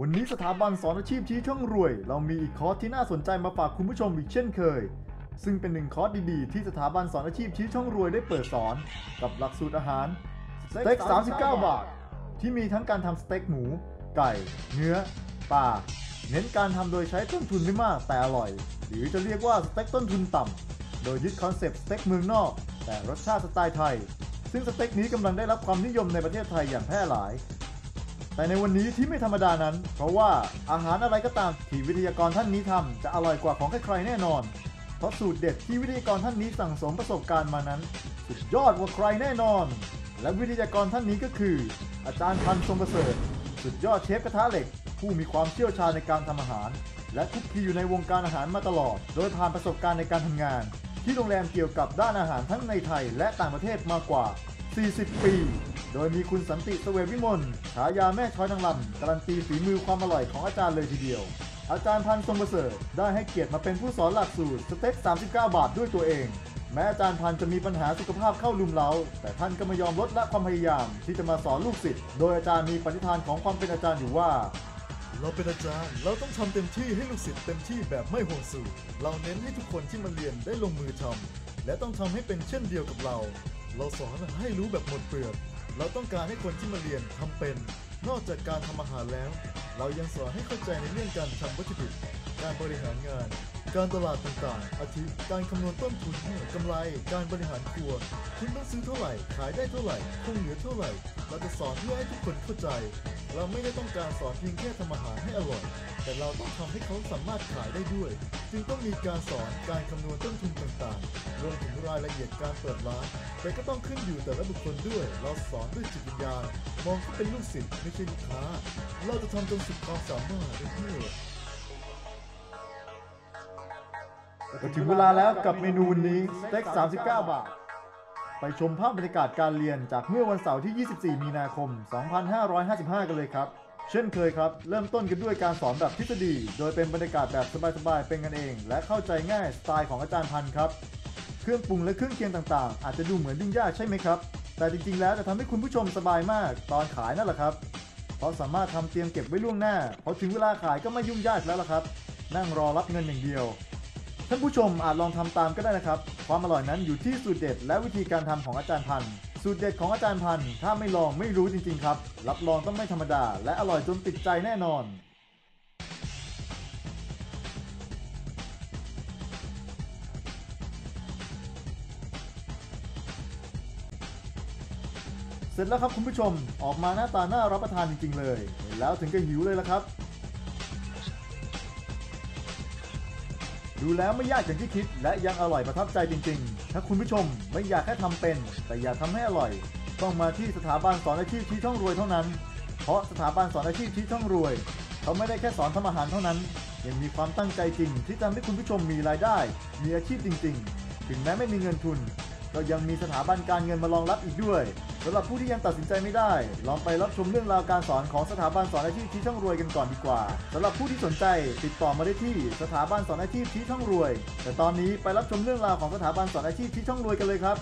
วันนี้สถาบันสอนอาชีพชี้ช่องรวย เรามีอีกคอร์สที่น่าสนใจมาฝากคุณผู้ชมอีกเช่นเคย ซึ่งเป็นหนึ่งคอร์สดีๆ ที่สถาบันสอนอาชีพชี้ช่องรวยได้เปิดสอน กับหลักสูตรอาหารสเต็ก 39 บาท ที่มีทั้งการทำสเต็กหมู ไก่ เนื้อปลาเน้นการทำโดยใช้ต้นทุนไม่มากแต่อร่อย หรือจะเรียกว่าสเต็กต้นทุนต่ำโดยยึดคอนเซปต์สเต็กเมืองนอก แต่รสชาติสไตล์ไทย ซึ่งสเต็กนี้กำลังได้รับความนิยมในประเทศไทยอย่างแพร่หลาย แต่ในวันนี้ที่ไม่ธรรมดานั้น เพราะว่าอาหารอะไรก็ตามที่วิทยากรท่านนี้ทำจะอร่อยกว่าของใครๆแน่นอน เพราะสูตรเด็ดที่วิทยากรท่านนี้สั่งสมประสบการณ์มานั้น สุดยอดกว่าใครแน่นอน และวิทยากรท่านนี้ก็คือ อาจารย์พันธ์ทรงประเสริฐ สุดยอดเชฟกระทะเหล็ก ผู้มีความเชี่ยวชาญในการทำอาหาร และคุกคีอยู่ในวงการอาหารมาตลอด โดยผ่านประสบการณ์ในการทำงาน ที่โรงแรมเกี่ยวกับด้านอาหารทั้งในไทยและต่างประเทศมากกว่า 40 ปี โดยมีคุณสันติเสวตวิมลฉายาแม่ช้อยนางลำการันตีฝีมือความอร่อยของอาจารย์เลยทีเดียว อาจารย์พันธ์ทรงประเสริฐได้ให้เกียรติมาเป็นผู้สอนหลักสูตรสเต็ก 39 บาทด้วยตัวเอง แม้อาจารย์พันธ์จะมีปัญหาสุขภาพเข้าลุมเล้า แต่ท่านก็ไม่ยอมลดละความพยายาม ที่จะมาสอนลูกศิษย์โดยอาจารย์มีปณิธานของความเป็นอาจารย์อยู่ว่าเราเป็นอาจารย์เราต้องทำเต็มที่ให้ลูกศิษย์เต็มที่แบบไม่ห่วงสูตรเราเน้นให้ทุกคนที่มาเรียนได้ลงมือทำและต้องทำให้เป็นเช่นเดียวกับเรา เราสอนให้รู้แบบหมดเปลือก เราต้องการให้คนที่มาเรียนทำเป็น นอกจากการทำอาหารแล้ว เรายังสอนให้เข้าใจในเรื่องการทำวัตถุดิบ การบริหารงาน การตลาดต่างๆ อาทิ การคำนวณต้นทุนกำไร การบริหารครัว คุณต้องซื้อเท่าไหร่ ขายได้เท่าไหร่ คงเหลือเท่าไหร่ เราจะสอนเพื่อให้ทุกคนเข้าใจ เราไม่ได้ต้องการสอนเพียงแค่ทำอาหารให้อร่อย แต่เราต้องทำให้เขาสามารถขายได้ด้วย จึงต้องมีการสอนการคำนวณต้นทุนต่างๆ รวมถึงรายละเอียดการเปิดร้าน แต่ก็ต้องขึ้นอยู่แต่ละบุคคลด้วย เราสอนด้วยจิตวิญญาณ มองเขาเป็นลูกศิษย์ไม่ใช่ลูกค้า เราจะทำจนสุดความสามารถเพื่อ ก็ถึงเวลาแล้วกับเมนูวันนี้สเต็ก 39 บาท ไปชมภาพบรรยากาศการเรียนจากเมื่อวันเสาร์ที่ 24 มีนาคม 2555 กันเลยครับ เช่นเคยครับ เริ่มต้นกันด้วยการสอนแบบทฤษฎี โดยเป็นบรรยากาศแบบสบายๆ เป็นกันเอง และเข้าใจง่ายสไตล์ของอาจารย์พันธ์ครับ เครื่องปรุงและเครื่องเคียงต่างๆ อาจจะดูเหมือนยุ่งยากใช่ไหมครับ แต่จริงๆ แล้วจะทำให้คุณผู้ชมสบายมากตอนขายนั่นแหละครับ เพราะสามารถทำเตรียมเก็บไว้ล่วงหน้าพอถึงเวลาขายก็ไม่ยุ่งยากแล้วล่ะครับ นั่งรอรับเงินอย่างเดียว ท่านผู้ชมอาจลองทำตามก็ได้นะครับ ความอร่อยนั้นอยู่ที่สูตรเด็ด และวิธีการทำของอาจารย์พันธ์สูตรเด็ดของอาจารย์พันธ์ถ้าไม่ลองไม่รู้จริงๆครับ รับรองต้องไม่ธรรมดา และอร่อยจนติดใจแน่นอนเสร็จแล้วครับคุณผู้ชมออกมาหน้าตาน่ารับประทานจริงๆเลย เห็นแล้วถึงก็หิวเลยละครับ ดูแล้วไม่ยากอย่างที่คิด และยังอร่อยประทับใจจริง ๆ ถ้าคุณผู้ชมไม่อยากแค่ทำเป็น แต่อยากทำให้อร่อย ต้องมาที่สถาบันสอนอาชีพชี้ช่องรวยเท่านั้น เพราะสถาบันสอนอาชีพชี้ช่องรวย เขาไม่ได้แค่สอนทำอาหารเท่านั้น ยังมีความตั้งใจจริง ที่จะทำให้คุณผู้ชมมีรายได้ มีอาชีพจริง ๆ ถึงแม้ไม่มีเงินทุน ก็ยังมีสถาบันการเงินมารองรับอีกด้วยสำหรับผู้ที่ยังตัดสินใจไม่ได้ ลองไปรับชมเรื่องราวการสอนของสถาบันสอนอาชีพชี้ช่องรวยกันก่อนดีกว่าสำหรับผู้ที่สนใจติดต่อมาได้ที่สถาบันสอนอาชีพชี้ช่องรวย แต่ตอนนี้ไปรับชมเรื่องราวของสถาบันสอนอาชีพชี้ช่องรวยกันเลยครับ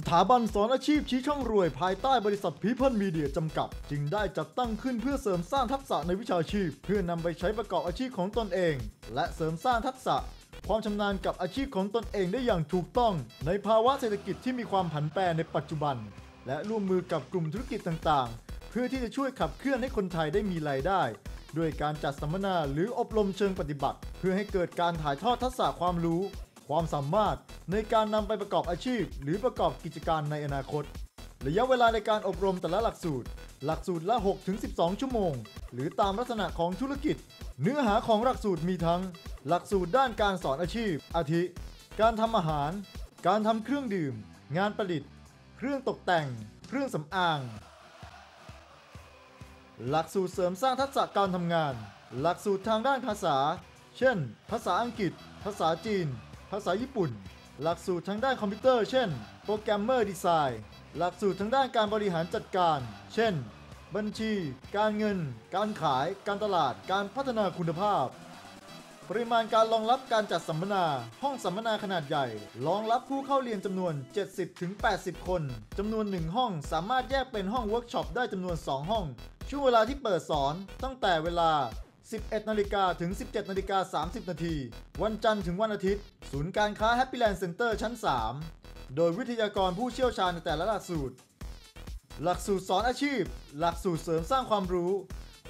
สถาบันสอนอาชีพชี้ช่องรวย ภายใต้บริษัท People Media จำกัด จึงได้จัดตั้งขึ้นเพื่อเสริมสร้างทักษะในวิชาชีพ เพื่อนำไปใช้ประกอบอาชีพของตนเอง และเสริมสร้างทักษะ ความชำนาญกับอาชีพของตนเองได้อย่างถูกต้อง ในภาวะเศรษฐกิจที่มีความผันแปรในปัจจุบัน และร่วมมือกับกลุ่มธุรกิจต่างๆ เพื่อที่จะช่วยขับเคลื่อนให้คนไทยได้มีรายได้ ด้วยการจัดสัมมนาหรืออบรมเชิงปฏิบัติ เพื่อให้เกิดการถ่ายทอดทักษะความรู้ ความสามารถในการนำไปประกอบอาชีพ หรือประกอบกิจการในอนาคต ระยะเวลาในการอบรมแต่ละหลักสูตร หลักสูตรละ 6-12 ชั่วโมง หรือตามลักษณะของธุรกิจ เนื้อหาของหลักสูตรมีทั้ง หลักสูตรด้านการสอนอาชีพ อาทิ การทำอาหาร การทำเครื่องดื่ม งานประดิษฐ์ เครื่องตกแต่ง เครื่องสำอาง หลักสูตรเสริมสร้างทักษะการทำงาน หลักสูตรทางด้านภาษา เช่น ภาษาอังกฤษ ภาษาจีน ภาษาญี่ปุ่น หลักสูตรทางด้านคอมพิวเตอร์ เช่น โปรแกรมเมอร์ดีไซน์หลักสูตรทางด้านการบริหารจัดการ เช่น บัญชี การเงิน การขาย การตลาด การพัฒนาคุณภาพ ปริมาณการรองรับการจัดสัมมนา ห้องสัมมนาขนาดใหญ่ รองรับผู้เข้าเรียนจำนวน 70-80 คน จำนวน 1 ห้องสามารถแยกเป็นห้องเวิร์กช็อปได้จำนวน 2 ห้อง ช่วงเวลาที่เปิดสอนตั้งแต่เวลา 11นาฬิกาถึง 17นาฬิกา30 นาที วันจันทร์ถึงวันอาทิตย์ ศูนย์การค้า Happy Land Center ชั้น 3 โดยวิทยากรผู้เชี่ยวชาญในแต่ละหลักสูตร หลักสูตรสอนอาชีพ หลักสูตรเสริมสร้างความรู้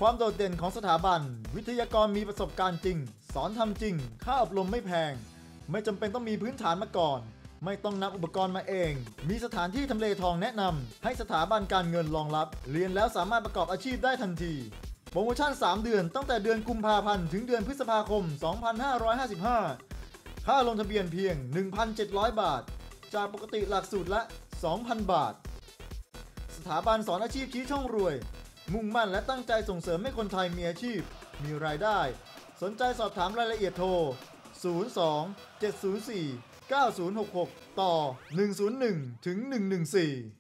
ความโดดเด่นของสถาบัน วิทยากรมีประสบการณ์จริง สอนทำจริง ค่าอบรมไม่แพง ไม่จำเป็นต้องมีพื้นฐานมาก่อน ไม่ต้องนำอุปกรณ์มาเอง มีสถานที่ทำเลทองแนะนำให้สถาบันการเงินรองรับ เรียนแล้วสามารถประกอบอาชีพได้ทันที โปรโมชั่น 3 เดือนตั้งแต่เดือนกุมภาพันธ์ถึงเดือนพฤษภาคม 2555 ค่าลงทะเบียนเพียง 1,700 บาท จากปกติหลักสูตรละ 2,000 บาท ถาบันสอนอาชีพชี้ช่องรวย มุ่งมั่นและตั้งใจส่งเสริมให้คนไทยมีอาชีพ มีรายได้ สนใจสอบถามรายละเอียดโทร 02 704 9066 ต่อ 101ถึง114